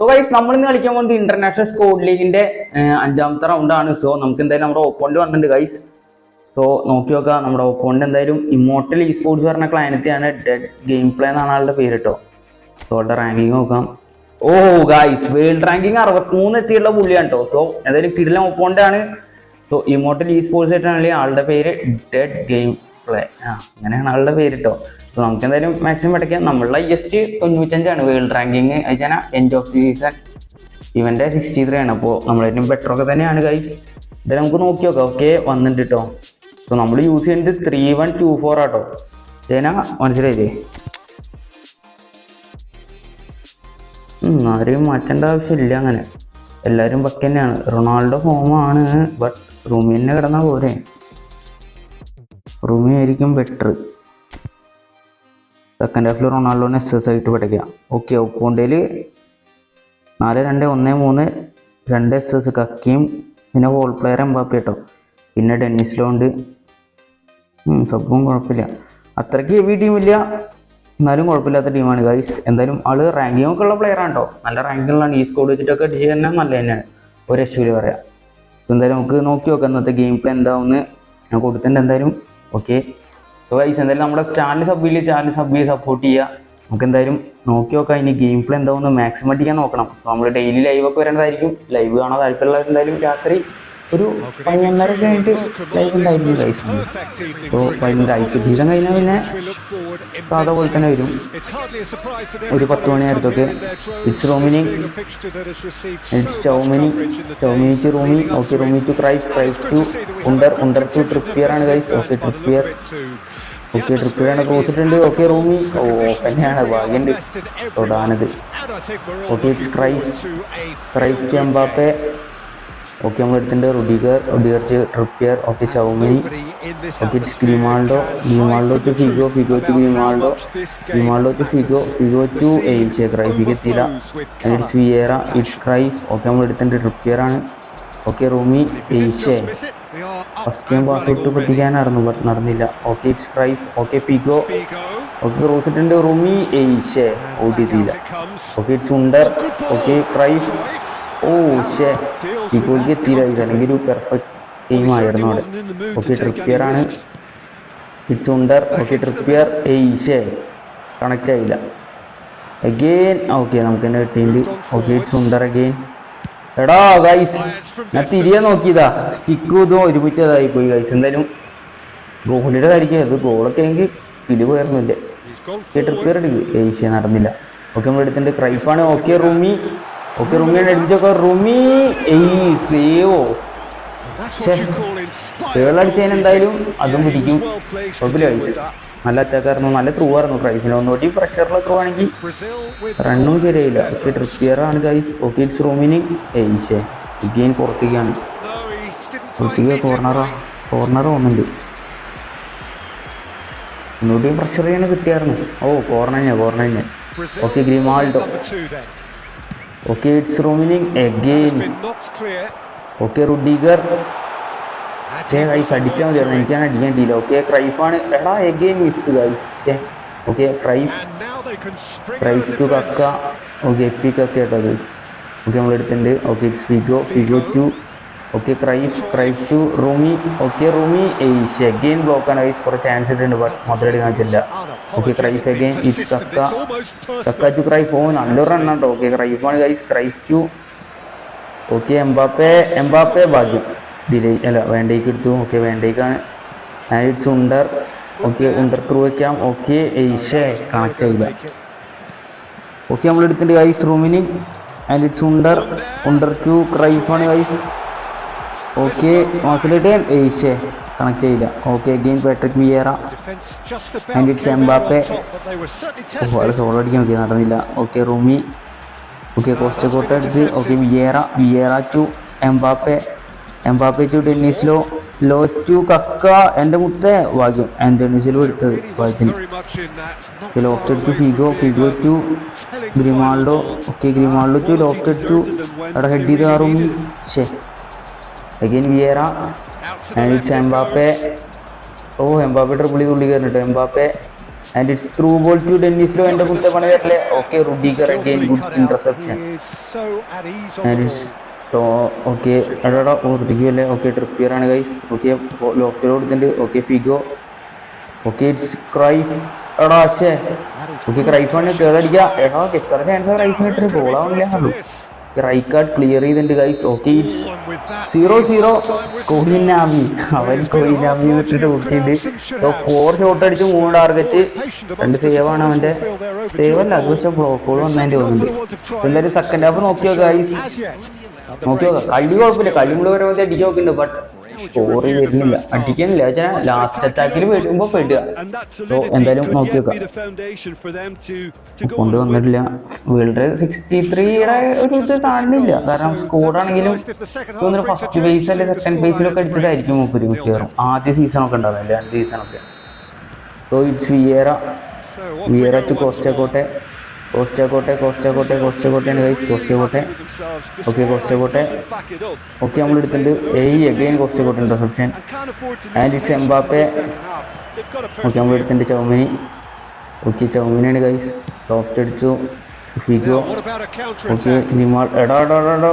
So guys നമ്മൾ ഇന്ന് കളിക്കാൻ പോകുന്നത് ഇന്റർനാഷണൽ സ്കോഡ് ലീഗിന്റെ അഞ്ചാമത്തെ റൗണ്ടാണ് സോ നമുക്ക് എന്തായാലും നമ്മുടെ ഓപ്പോണ്ട് വന്നിട്ടുണ്ട് ഗൈസ് സോ നോക്കി നോക്കാം നമ്മുടെ ഓപ്പോണ്ട് എന്തായാലും ഇമോട്ടൽ ഇ സ്പോർട്സ് പറഞ്ഞ ക്ലയനത്തെയാണ് ഡെഡ് ഗെയിം പ്ലേ എന്നാണ് ആളുടെ പേര് കേട്ടോ സോ അവളുടെ റാങ്കിങ് നോക്കാം. ഓ ഗൈസ് വേൾഡ് റാങ്കിങ് അറുപത്തിമൂന്ന് എത്തിയുള്ള പുള്ളിയാണ് കേട്ടോ സോ എന്തായാലും കിടിലം ആണ്. സോ ഇമോട്ടൽ ഇ സ്പോർട്സ് ആയിട്ടാണെങ്കിൽ ആളുടെ പേര് ഡെഡ് ഗെയിം പ്ലേ ആ അങ്ങനെയാണ് ആളുടെ പേര് കേട്ടോ സോ നമുക്ക് എന്തായാലും മാക്സിമം അടയ്ക്കാം നമ്മളുടെ ഹയസ്റ്റ് തൊണ്ണൂറ്റഞ്ചാണ് വേൾഡ് റാങ്കിങ് അയച്ചാൽ എൻഡ് ഓഫ് ദി സീസൺ ഇവന്റെ സിക്സ്റ്റി ത്രീ ആണ്. അപ്പോൾ നമ്മളതിനും ബെറ്റർ ഒക്കെ തന്നെയാണ് ഗൈസ് ഇത് നമുക്ക് നോക്കി നോക്കാം. ഓക്കെ വന്നിട്ട് കേട്ടോ സോ നമ്മൾ യൂസ് ചെയ്യുന്നത് ത്രീ വൺ ടു ഫോർ ആട്ടോ ചേന മനസ്സിലായില്ലേ? ആരെയും മാറ്റേണ്ട ആവശ്യമില്ല അങ്ങനെ. എല്ലാവരും ബക്ക് തന്നെയാണ്. റൊണാൾഡോ ഫോമാണ് ബട്ട് റൂമി തന്നെ കിടന്നാൽ പോരെ. റൂമി ആയിരിക്കും ബെറ്റർ സെക്കൻഡ് ഹാഫിൽ റൊണാൾഡോനെ എസ് എസ് ആയിട്ട് പഠിക്കുക ഓക്കെ ഒപ്പോണ്ടേൽ നാല് രണ്ട് ഒന്ന് മൂന്ന് രണ്ട് എസ് എസ് കക്കിയും പിന്നെ ഹോൾ പ്ലെയർ എംബാപ്പി കേട്ടോ പിന്നെ ഡെന്നിസ് ലോണ്ട്. സബും കുഴപ്പമില്ല അത്രയ്ക്ക് ഹെവി ടീമില്ല എന്നാലും കുഴപ്പമില്ലാത്ത ടീമാണ് ഗൈസ് എന്തായാലും ആൾ റാങ്കിങ് ഒക്കെ ഉള്ള പ്ലെയർ ആണ് കേട്ടോ നല്ല റാങ്കിങ്ങിലാണ് ഈ സ്കോഡ് വെച്ചിട്ടൊക്കെ അടിച്ച് തന്നെ നല്ല തന്നെയാണ്. ഒരു രക്ഷയിൽ പറയാം. എന്തായാലും നമുക്ക് നോക്കി നോക്കാം ഇന്നത്തെ ഗെയിം പ്ലേ എന്താവുമെന്ന് ഞാൻ കൊടുത്തിട്ടുണ്ട് എന്തായാലും. ഓക്കെ സോ ഗൈസ് എന്തായാലും നമ്മുടെ ചാനൽ സബ് ചെയ്യില്ല ചാനൽ സബ് ചെയ്ത് സപ്പോർട്ട് ചെയ്യുക നമുക്ക് എന്തായാലും നോക്കി നോക്കാം. ഇനി ഗെയിം പ്ലേ എന്താവുമെന്ന് മാക്സിമം അടിക്കാൻ നോക്കണം. സോ നമ്മൾ ഡെയിലി ലൈവ് ഒക്കെ വരേണ്ടതായിരിക്കും. ലൈവ് കാണാൻ താല്പര്യമുള്ളവരുണ്ടായാലും രാത്രി ഒരു പതിനൊന്നര കഴിഞ്ഞിട്ട് ലൈവ് ഉണ്ടായിരിക്കും ഗൈസ് സോ കഴിഞ്ഞാൽ പിന്നെ സാധാ പോലെ തന്നെ വരും. ഒരു പത്ത് മണി നേരത്തൊക്കെ it's റോമിനി it's ചൗമിനി ചൗമിനി to Rumi okay Rumi to Cruyff Cruyff to Under Under to Trippier ആണ് guys okay Trippier okay Trippier ആണ് ക്രോസ് ഇട്ടുണ്ട് ഓക്കെ റൂമി ഓ തന്നെയാണ്. ഭാഗ്യണ്ട് തൊടാനത്. Okay it's Cruyff Cruyff Mbappe okay നമ്മൾ എടുത്തിട്ടുണ്ട് Rudiger Rudiger Trippier okay Tchouameni okay Grimaldo Grimaldo to Figo Figo to Grimaldo Grimaldo to Figo Figo to എയ്ഷെ ക്രൈഫിക്ക് എത്തിയില്ല it's Vieira it's Cruyff okay നമ്മൾ എടുത്തിട്ടുണ്ട് Trippier ആണ് okay റൂമി എയ്ഷെ first time pass out പഠിക്കാനായിരുന്നു ബട്ട് നടന്നില്ല. Okay it's Cruyff okay Figo. Okay റോസിട്ടുണ്ട് റൂമി എയ്ഷെ ചെയ്തില്ല okay it's Under okay Cruyff ഓ ഷേ ഫിഗോയ്ക്ക് എത്തിയില്ല ഇത് അല്ലെങ്കിൽ ഒരു പെർഫെക്റ്റ് ടീം ആയിരുന്നു അവിടെ. ഓക്കെ ട്രിപ്പിയർ ആണ്. ഇറ്റ്സ് ഉണ്ടർ ഓക്കെ ട്രിപ്പിയർ എയ്ഷേ കണക്റ്റ് ആയില്ല. അഗെയിൻ ഓക്കെ നമുക്ക് തന്നെ കിട്ടിയിട്ടുണ്ട്. ഓക്കെ ഇറ്റ്സ് ഉണ്ടർ അഗെയിൻ എടാ ഗൈസ് ഞാൻ തിരികെ നോക്കിയതാ. സ്റ്റിക്കും ഇതും ഒരുമിച്ചതായി പോയി ഗൈസ് എന്തായാലും ഗോളിയുടെ കാര്യം അത് ഗോളൊക്കെ എനിക്ക് പോയിരുന്നില്ലേ ഓക്കെ ട്രിപ്പിയർ എടുക്ക്. ഏഷ്യ നടന്നില്ല. ഓക്കെ നമ്മൾ എടുത്തിട്ടുണ്ട് ക്രൈഫാണ് ഓക്കെ റൂമി ഓക്കെ റൂമിയാണ് എടുപ്പിച്ചൊക്കെ റൂമി ഏയ് സേവോ തേളടിച്ചതിന് എന്തായാലും അതും പിടിക്കും. കുഴപ്പമില്ല നല്ല അറ്റാക്കായിരുന്നു നല്ല ത്രൂ ആയിരുന്നു ക്രൈഫിന് ഒന്നുകൂടി പ്രഷറിൽ ത്രൂ ആണെങ്കിൽ റണ്ണും ശരിയായില്ല. ഓക്കെ ട്രിപ്പിയർ ആണ് ഗൈസ് ഓക്കെ ഇറ്റ്സ് റൂമിന് ഏയ്ഷേ ഗെയിൻ പുറത്തേക്കാണ്. പുറത്തേക്ക് കോർണറാ കോർണർ പോകുന്നുണ്ട് ഒന്നുകൂടി പ്രഷർ ചെയ്യാൻ കിട്ടിയായിരുന്നു. ഓ കോർണർ തന്നെ കോർണർ തന്നെ. Okay Grimaldo okay it's Rummenigge again okay Rudiger ചേ ഗൈസ് അടിച്ചാൽ മതിയായിരുന്നു എനിക്കാണ് അടിക്കാൻ കിട്ടിയില്ല ഓക്കെ ക്രൈഫാണ് എടാ എഗെയിൻ മിസ് ഗൈസ് ചേ okay Cruyff Cruyff to Kaka okay എപ്പി Kaka കേട്ടത് ഓക്കെ നമ്മൾ എടുത്തിട്ടുണ്ട് okay it's Figo Figo to okay Cruyff Cruyff to Rumi okay റൂമി എയ്ഷ് അഗെയിൻ ആണ്. ഐസ് കുറേ ചാൻസ് ഇട്ടുണ്ട് ബട്ട് മധുരടി പറ്റില്ല. ഓക്കെ ക്രൈഫ് അഗെയിൻ ഇറ്റ്സ് കക്ക കക്ക ടു ക്രൈഫ് ഓ നല്ലൊരു റണ്ണാട്ടോ okay ക്രൈഫാണ് guys Cruyff to okay Mbappe Mbappe ഭാഗ്യം. ഡിലേ അല്ല വേണ്ടേക്ക് എടുത്തു. Okay വേണ്ടേക്കാണ് and it's Under okay Under through വയ്ക്കാം ഓക്കെ ഏഷ്യ കണക്റ്റ് ആയില്ല. ഓക്കെ നമ്മൾ എടുത്തിട്ടുണ്ട് ഗൈസ് റൂമിന് and it's Under Under to ക്രൈഫാണ് guys okay മോസിലിട്ട് ഏഷ്യ കണക്ട് ചെയ്യില്ല. Okay game Patrick Vieira and it's Mbappe വളരെ സോളോ അടിക്കാൻ നോക്കി നടന്നില്ല. ഓക്കെ റൂമി. ഓക്കെ കോസ്റ്റ കോട്ട അടിച്ച് okay Vieira Vieira to Mbappe Mbappe to Denilson to Kaka എന്റെ മുത്തേ ഭാഗ്യം. ആന്റണീസിലും എടുത്തത് ഭാഗ്യത്തിന്. ലോഫ്റ്റ് അടിച്ചു Figo Figo to Grimaldo okay Grimaldo to loft അടിച്ചു അവിടെ ഹെഡ് ചെയ്ത് കയറും ഷേ again Vieira and it's Mbappe. Oh Mbappe ട്രിപ്പിളി തുള്ളി കയറിട്ടോ Mbappe and it's through ball to Denilson എന്റെ മുത്ത പണി വരല്ലേ okay Rudiger again good interception and it's okay എടാ ഓ റുഡിഗല്ലേ ഓക്കെ ട്രിപ്പിയർ ആണ് ഗൈസ് ഓക്കെ ലോഫ്റ്റിൽ കൊടുത്തിട്ടുണ്ട്. Okay Figo. Okay it's Cruyff. എടാ ശേ ഓക്കെ ക്രൈഫാണ് കേടടിക്കുക എടാ എത്ര ചാൻസ് ക്രൈഫിന് ഇട്ടിട്ട് ഗോളാവില്ല റൈറ്റ് കാർഡ് ക്ലിയർ ചെയ്തിട്ടുണ്ട് guys okay it's zero zero കൊഹിനാമി അവൻ കൊഹിനാമി വിട്ടിട്ട് കൂട്ടിയിട്ട് സോ ഫോർ ഷോട്ട് അടിച്ച് മൂന്ന് ടാർഗറ്റ് രണ്ട് സേവ് ആണ് അവന്റെ സേവ് അല്ല അത് പക്ഷെ ബ്ലോക്കുകൾ വന്നതിന്റെ തോന്നുന്നുണ്ട്. എന്തായാലും സെക്കൻഡ് ഹാഫ് നോക്കിയോ ഗൈസ് നോക്കിയോ നോക്കാം കളി കുഴപ്പമില്ല കളി നമ്മൾ അടിക്കുന്നുണ്ട് ബട്ട് സ്കോർ വരുന്നില്ല അടിക്കുന്നില്ല ലാസ്റ്റ് അറ്റാക്കിൽ വരുമ്പോ പെടുക. എന്തായാലും നോക്കി നോക്കാം കൊണ്ടുവന്നിട്ടില്ല. വേൾഡ് സിക്സ്റ്റി ത്രീയുടെ ഒരു ഇത് കാണുന്നില്ല. കാരണം സ്കോഡാണെങ്കിലും തോന്നുന്നു ഫസ്റ്റ് ബേസ് അല്ലെ സെക്കൻഡ് ബേസിലൊക്കെ അടിച്ചതായിരിക്കും മൂപ്പര് മിക്കവാറും. ആദ്യ സീസണൊക്കെ ഉണ്ടാവില്ല? രണ്ട് സീസണൊക്കെ so it's Vieira Vieira to Costacurta Costacurta Costacurta കോസ്റ്റക്കോട്ടെയാണ് guys Costacurta okay Costacurta okay നമ്മൾ എടുത്തിട്ടുണ്ട് ഏയ് again Costacurta interception and it's Mbappe okay നമ്മൾ എടുത്തിട്ടുണ്ട് ചൗമിനി. ഓക്കെ ചൗമിനിയാണ് ഗൈസ് ലോഫ്റ്റ് അടിച്ചു. ഫിഗോ ഓക്കെ നിമാൾ. എടാ എടാ, എടാ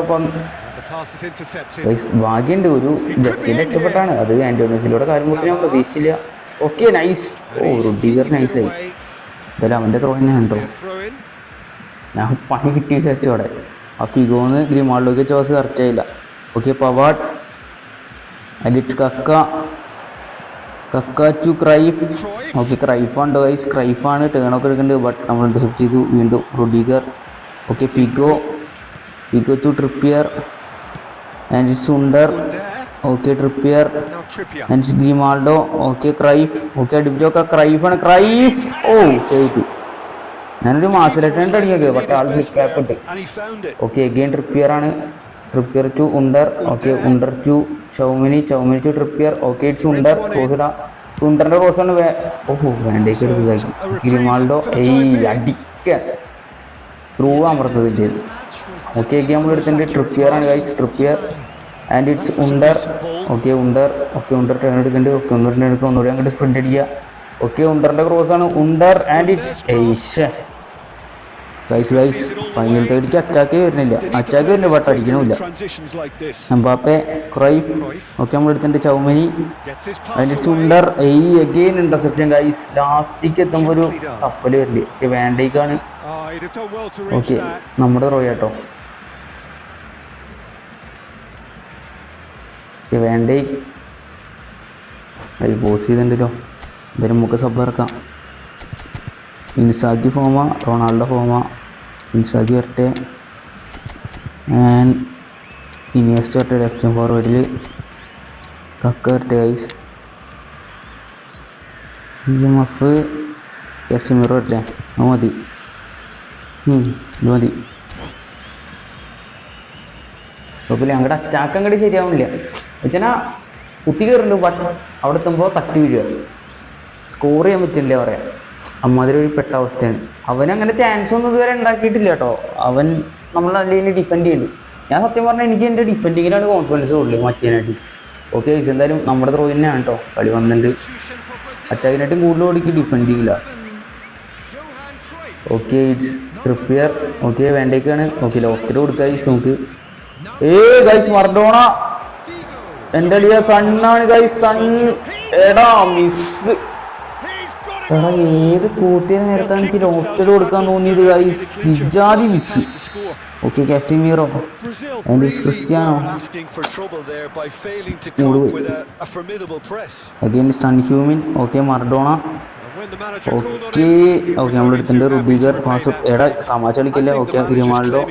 ഗൈസ് ഭാഗ്യമുണ്ട് ഒരു ജസ്റ്റ് രക്ഷപ്പെട്ടാണ്. അത് ആന്റോണിയസിലൂടെ കാര്യം കൊണ്ട് ഞാൻ പ്രതീക്ഷിച്ചില്ല. ഓക്കെ നൈസ് ഓ റുഡിഗർ നൈസായി എന്തായാലും അവന്റെ ത്രോ തന്നെയാണ് കേട്ടോ ഞാൻ പണി കിട്ടി വിചാരിച്ചു അവിടെ. ആ ഫിഗോന്ന് ഗ്രിമാളിലേക്ക് ചോസ് കറക്റ്റ് ആയില്ല okay Pavard അലിറ്റ്സ് Kaka. Kaka to Cruyff okay ക്രൈഫാണ് guys ക്രൈഫാണ് ടേണൊക്കെ എടുക്കുന്നുണ്ട് ബട്ട് നമ്മൾ ഇന്റർസെപ്റ്റ് ചെയ്തു. വീണ്ടും Rudiger okay Figo Figo to Trippier and it's Under okay Trippier and it's Grimaldo okay Cruyff okay അടിപ്പിച്ചോക്കെ ക്രൈഫാണ് ക്രൈഫ് ഓ സേവ് ഞാനൊരു മാസലെട്ടുണ്ട് അടിക്കുക പക്ഷെ ആൾ ഫ്ലിപ്പ് ഉണ്ട് ഓക്കെ എഗെയിൻ ട്രിപ്പിയർ ആണ്. Trippier to Under okay Under to Tchouameni Tchouameni to Trippier okay it's Under റോസിഡ ഉണ്ടറിന്റെ റോസാണ് വേ ഓഹോ വേണ്ടേക്ക് എടുക്കുക ഗ്രിമാൾഡോ ഏയ് അടിക്ക. ത്രൂ അമർത്തതിന്റെ ഓക്കെ ഒക്കെ നമ്മൾ എടുത്തിട്ടുണ്ട് ട്രിപ്പിയർ ആണ് guys Trippier and it's Under okay Under okay Under turn എടുക്കുന്നുണ്ട് ഓക്കെ ഉണ്ടർ ടേൺ എടുക്കുക. ഒന്നുകൂടി അങ്ങോട്ട് സ്പ്രിന്റ് അടിക്കുക. ഓക്കെ ഉണ്ടറിന്റെ ക്രോസ് ആണ്. Under and it's guys guys final തേടിക്ക് attack വരുന്നില്ല. അറ്റാക്ക് വരുന്നില്ല ബട്ട് അടിക്കണമില്ല. എംബാപ്പെ ക്രൈഫ് ഓക്കെ നമ്മൾ എടുത്തിട്ടുണ്ട് ചൗമനി. അതിന്റെ ചുണ്ടർ ഏയ് അഗെയിൻ ഇന്റർസെപ്ഷൻ ഗൈസ് ലാസ്റ്റിക്ക് എത്തുമ്പോൾ ഒരു കപ്പൽ വരില്ല? വേണ്ടേക്കാണ് ഓക്കെ നമ്മുടെ റോയ് കേട്ടോ വേണ്ടേ അത് പോസ് ചെയ്തിട്ടുണ്ടല്ലോ. എന്തായാലും നമുക്ക് സബ് ഇറക്കാം. ഫോമ റൊണാൾഡോ ഫോമ ഇൻസാക്കി വരട്ടെ. ആൻഡ് ഇനിയസ്റ്റ് വരട്ടെ ലെഫ്റ്റ് ഫോർവേഡിൽ കക്ക വരട്ടെ ഐസ് ഇ എം എഫ് കസിമിറോ വരട്ടെ. അത് മതി. ഇത് മതി. കുഴപ്പമില്ല അങ്ങോട്ട് അറ്റാക്ക് അങ്ങോട്ട് ശരിയാവുന്നില്ല വെച്ചാൽ കുത്തി കയറുന്നുണ്ട് ബട്ട് അവിടെ എത്തുമ്പോൾ തട്ടി വീഴുക സ്കോർ ചെയ്യാൻ പറ്റില്ല പറയാം. അമ്മാതിരി ഒരു പെട്ട അവസ്ഥയാണ്. അവൻ അങ്ങനെ ചാൻസ് ഒന്നും ഇതുവരെ ഉണ്ടാക്കിയിട്ടില്ല കേട്ടോ. അവൻ നമ്മൾ നല്ല രീതിയിൽ ഡിഫെൻഡ് ചെയ്യുന്നു ഞാൻ സത്യം പറഞ്ഞാൽ എനിക്ക് എന്റെ ഡിഫെൻഡിങ്ങിലാണ് കോൺഫിഡൻസ് കൂടുതൽ മറ്റേനായിട്ട്. ഓക്കെ ഐസ് എന്തായാലും നമ്മുടെ ത്രോ തന്നെയാണ് കേട്ടോ. കളി വന്നിട്ടുണ്ട് അച്ചാക്കിനായിട്ടും കൂടുതൽ ഓടിക്ക് ഡിഫെൻഡിങ്ങില്ല ഓക്കെ ഇറ്റ്സ് പ്രിപ്പയർ ഓക്കെ വേണ്ടേക്കാണ്. ഓക്കെ ലോഫ്റ്റിൽ കൊടുക്കുക ഐസ് നമുക്ക്. ഏ ഗൈസ് മർഡോണ എന്റെ അടിയ സണ്ണാണ് ഗൈസ് സൺ. എടാ മിസ് എടാ ഏത് കൂട്ടിയ നേരത്താണ് എനിക്ക് ലോഫ്റ്റിൽ കൊടുക്കാൻ തോന്നിയത്? ഈ സിജാദി miss okay Casemiro formidable press. Again Son ഹ്യൂമിൻ okay Maradona okay okay നമ്മൾ എടുത്തിട്ടുണ്ട് റുഡിഗർ പാസ് എടാ തമാശ കളിക്കില്ല? Okay Grimaldo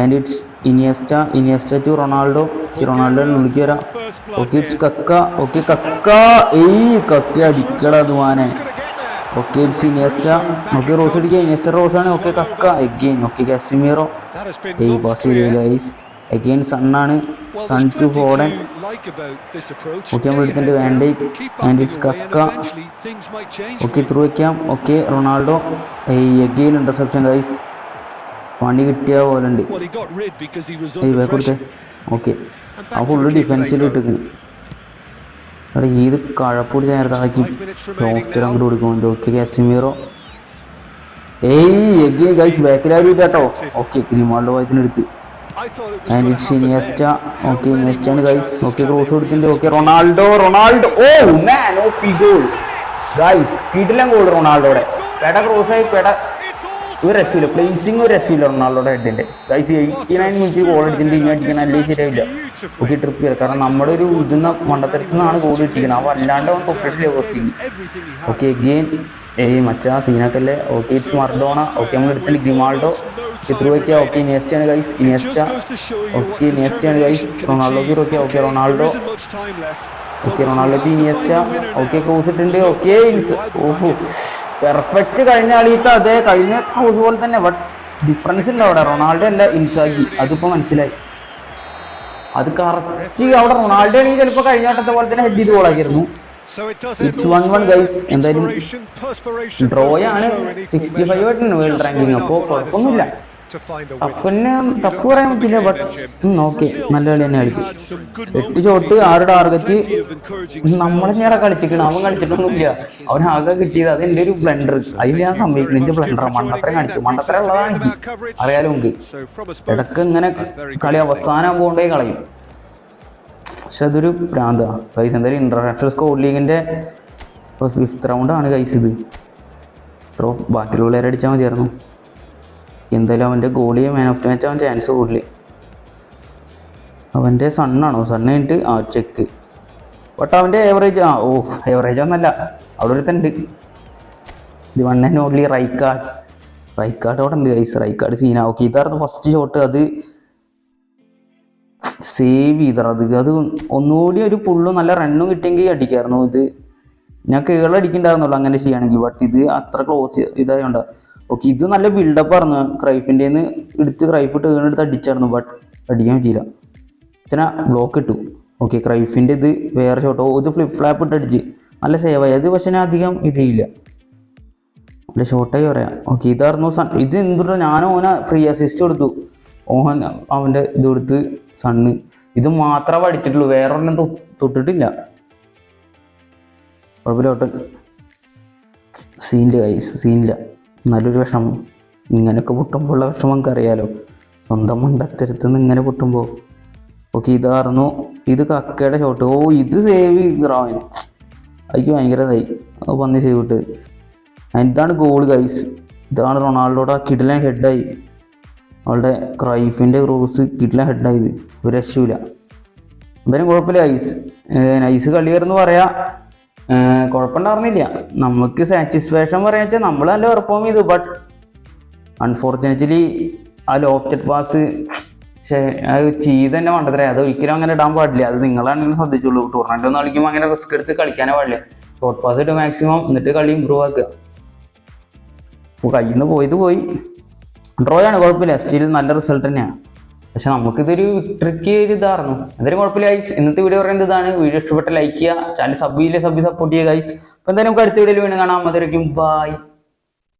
and it's Iniesta Iniesta to Ronaldo Ronaldo വിളിക്കുക okay it's Kaka okay Kaka hey Kaka അടിക്കട അതുമാനെ ഓക്കെ സിനിയസ്റ്റ ഓക്കെ റോസ് അടിക്കുക. Iniesta rose ആണ്. Okay Kaka. Again okay Casemiro hey lost pass clear. Again സണ്ണാണ് Son to Foden. Okay നമ്മൾ എടുത്തിട്ട് വേണ്ടി and it's Kaka. Okay through വയ്ക്കാം okay Ronaldo. ഏയ് again interception guys പണി കിട്ടിയ പോലെ ഉണ്ട്. ഏയ് ബാക്ക് കൊടുത്തേ. ഓക്കെ ആ ഫുള്ള് ഡിഫൻസിൽ ഇട്ടിരിക്കുന്നു. എടാ ഏത് കഴപ്പൂടി ചേർത്താക്കി now. അങ്ങോട്ട് കൊടുക്കും okay Casemiro hey again guys ബാക്കിലാരും കേട്ടോ. ഓക്കെ ക്രിമാളുടെ വായത്തിനെടുത്ത് and guys cross Ronaldo Ronaldo oh man goal goal റൊണാൾഡോടെ പെട ക്രോസ് ആയി പെട ഒരു രക്ഷയില്ല പ്ലേസിങ് ഒരു രക്ഷയില്ല റൊണാൾഡോയുടെ ഹെഡിന്റെ guys eighty nine minute goal അടിച്ചിട്ട് ഇനി അടിക്കാൻ അല്ലേ ശരിയാവില്ല ഓക്കെ ട്രിപ്പ് ചെയ്യാം കാരണം നമ്മുടെ ഒരു ഇതിന്ന മണ്ടത്തരത്തിൽ നിന്നാണ് ഗോൾ ഇട്ടിരിക്കുന്നത് ആ അല്ലാണ്ട് അവൻ തൊട്ടിട്ടില്ല പോസ്റ്റിങ്. ഓക്കെ ഗെയിൻ ഏയ് മച്ചാ സീനാക്കല്ലേ? Okay it's Maradona. ഓക്കെ നമ്മൾ എടുത്തിട്ട് ഗ്രിമാൾഡോ. എത്ര വയ്ക്കുക ഓക്കെ ഇനിയസ്റ്റ ആണ് ഗൈസ് ഇനിയസ്റ്റ. ഓക്കെ ഇനിയസ്റ്റ ആണ് guys റൊണാൾഡോക്ക്. Okay okay Ronaldo. Okay റൊണാൾഡോക്ക് ഇനിയസ്റ്റ. ഓക്കെ ക്രോസ് ഇട്ടുണ്ട് ഓക്കെ ഓഹോ. പെർഫെക്റ്റ് കഴിഞ്ഞ കളിയത്തെ അതേ കഴിഞ്ഞ ഹൗസ് പോലെ തന്നെ ബട്ട് ഡിഫറൻസ് ഉണ്ട് അവിടെ. റൊണാൾഡോ അല്ല ഇൻസാഗി. അതിപ്പോ മനസ്സിലായി. അത് കറക്റ്റ് അവിടെ റൊണാൾഡോ ആണെങ്കിൽ ചിലപ്പോൾ കഴിഞ്ഞ വട്ടത്തെ പോലെ തന്നെ ഹെഡ് ചെയ്ത് ഗോളാക്കിയിരുന്നു ഡ്രോയാണ് 1-1 guys. എന്തായാലും Inspiration, ഡ്രോ both will ആണ്. Show in equal sixty five ആയിട്ടുണ്ട് വേൾഡ് റാങ്കിങ് അപ്പോൾ കുഴപ്പമൊന്നുമില്ല. ടഫിന് ടഫ് പറയാൻ പറ്റില്ല ബട്ട് ഓക്കെ നല്ല കളി തന്നെ കളിച്ചു എട്ട് ചോട്ട് ഷോട്ട് ആറ് ടാർഗറ്റ് നമ്മളെ ഞാൻ കളിച്ചിക്കണം അവൻ കളിച്ചിട്ടൊന്നുമില്ല അവൻ ആകെ കിട്ടിയത് അത് എന്റെ ഒരു ബ്ലണ്ടർ അതിൽ ഞാൻ സംഭവിക്കുന്നത് എന്റെ ബ്ലണ്ടർ മണ്ടത്തരം കാണിച്ചു. മണ്ണത്ര ഉള്ളതാണ് എനിക്ക്. അറിയാലോ നമുക്ക് ഇടയ്ക്ക് ഇങ്ങനെ കളി. അവസാനം പോകണ്ടേ കളയും. പക്ഷെ അതൊരു പ്രാന്താണ് ഗൈസ് എന്തായാലും ഇന്റർനാഷണൽ സ്കോർ ലീഗിന്റെ ഫിഫ്ത്ത് റൗണ്ടാണ് ഗൈസ് ഇത്. ത്രോ ബാക്കിയുള്ള പിള്ളേരെ അടിച്ചാൽ മതിയായിരുന്നു. എന്തായാലും അവന്റെ ഗോളി മാൻ ഓഫ് ദി മാച്ച് അവൻ ചാൻസ് കൂടുതൽ അവന്റെ സണ്ണാണോ സണ്ണ് കഴിഞ്ഞിട്ട് ആ ചെക്ക് ബട്ട് അവന്റെ ഏവറേജ് ആ ഓ ഏവറേജ് ഒന്നല്ല. അവിടെ ഒരു ഉണ്ട് ഇത് one and only Rijkaard Rijkaard അവിടെ ഉണ്ട് ഗൈസ് റൈക്കാർഡ് സീന ഓക്കെ ഇതായിരുന്നു ഫസ്റ്റ് ഷോട്ട് അത് സേവ് ചെയ്തറ അത് അത് ഒന്നുകൂടി ഒരു പുള്ളും നല്ല റണ്ണും കിട്ടിയെങ്കിൽ അടിക്കായിരുന്നു. ഇത് ഞാൻ കേൾ അടിക്കണ്ടായിരുന്നുള്ളൂ അങ്ങനെ ചെയ്യുകയാണെങ്കിൽ. ബട്ട് ഇത് അത്ര ക്ലോസ് ഇതായോണ്ട. ഓക്കെ ഇത് നല്ല ബിൽഡപ്പ് ആയിരുന്നു. ക്രൈഫിന്റെ എടുത്ത് ക്രൈഫ് ഇട്ട് വീണെടുത്ത് അടിച്ചായിരുന്നു ബട്ട് അടിക്കാൻ പറ്റിയില്ല. ഇച്ചിന ബ്ലോക്ക് ഇട്ടു. ഓക്കെ ക്രൈഫിന്റെ ഇത് വേറെ ഷോട്ടോ ഇത് ഫ്ലിപ്പ് ഫ്ലാപ്പ് ഇട്ട് അടിച്ച്. നല്ല സേവായി അത് പക്ഷേ ഞാൻ അധികം ഇത് ചെയ്യില്ല നല്ല ഷോർട്ടായി പറയാം. ഓക്കെ ഇതായിരുന്നു സൺ. ഇത് എന്തുകൊണ്ടോ ഞാൻ ഓന പ്രീ അസിസ്റ്റ് കൊടുത്തു. ഓഹൻ അവന്റെ ഇത് കൊടുത്ത് സണ്ണ്. ഇത് മാത്രമേ അടിച്ചിട്ടുള്ളൂ. വേറെ ഒന്നും തൊട്ടിട്ടില്ല. കുഴപ്പമില്ല ഒട്ടും. സീനില്ല സീനില്ല. നല്ലൊരു വിഷമം. ഇങ്ങനെയൊക്കെ പൊട്ടുമ്പോൾ ഉള്ള വിഷമം നമുക്ക് അറിയാലോ സ്വന്തം മണ്ടത്തരത്ത് നിന്ന് ഇങ്ങനെ പൊട്ടുമ്പോൾ ഓക്കെ ഇതായിരുന്നു ഇത് കക്കയുടെ ഷോട്ട് ഓ ഇത് സേവ് ചെയ്തിറാവൻ അതിക്ക് ഭയങ്കര ഇതായി. അത് പന്നി സേവ് ഇട്ട്. ഇതാണ് ഗോൾ ഗൈസ് ഇതാണ് റൊണാൾഡോയുടെ കിടിലൻ ഹെഡായി അവളുടെ ക്രൈഫിന്റെ ക്രോസ് കിടിലൻ ഹെഡായത് ഒരു രക്ഷയില്ല എന്തായാലും കുഴപ്പമില്ല ഐസ് നൈസ് കളിയായിരുന്നു പറയാ. കുഴപ്പമുണ്ടായിരുന്നില്ല നമുക്ക് സാറ്റിസ്ഫാക്ഷൻ പറയാന്ന് വെച്ചാൽ നമ്മൾ നല്ല പെർഫോം ചെയ്തു. ബട്ട് അൺഫോർച്ചുനേറ്റ്ലി ആ ലോഫ്റ്റഡ് പാസ് ചെയ്ത് തന്നെ വേണ്ടത്രേ. അത് ഒരിക്കലും അങ്ങനെ ഇടാൻ പാടില്ല. അത് നിങ്ങളാണെങ്കിലും ശ്രദ്ധിച്ചുള്ളൂ ടൂർണമെന്റ് ഒന്നും കളിക്കുമ്പോൾ അങ്ങനെ റിസ്ക് എടുത്ത് കളിക്കാനേ പാടില്ല. ഷോർട്ട് പാസ് ഇട്ട് മാക്സിമം എന്നിട്ട് കളി ഇമ്പ്രൂവ് ആക്കുക. അപ്പോൾ കയ്യിൽ നിന്ന് പോയത് പോയി. ഡ്രോയാണ് കുഴപ്പമില്ല. സ്റ്റിൽ നല്ല റിസൾട്ട് തന്നെയാണ് പക്ഷെ നമുക്കിതൊരു വിക്ടറിക്ക് ഒരു ഇതായിരുന്നു. എന്തായാലും കുഴപ്പമില്ല ഗൈസ് ഇന്നത്തെ വീഡിയോ പറയുന്നത് ഇതാണ്. വീഡിയോ ഇഷ്ടപ്പെട്ട ലൈക്ക് ചെയ്യുക. ചാനൽ സബ് ചെയ്യില്ല സബ് സപ്പോർട്ട് ചെയ്യുക ഗൈസ് അപ്പോൾ എന്തായാലും നമുക്ക് അടുത്ത വീഡിയോയിൽ വീണ്ടും കാണാം. അതിലേക്കും ബൈ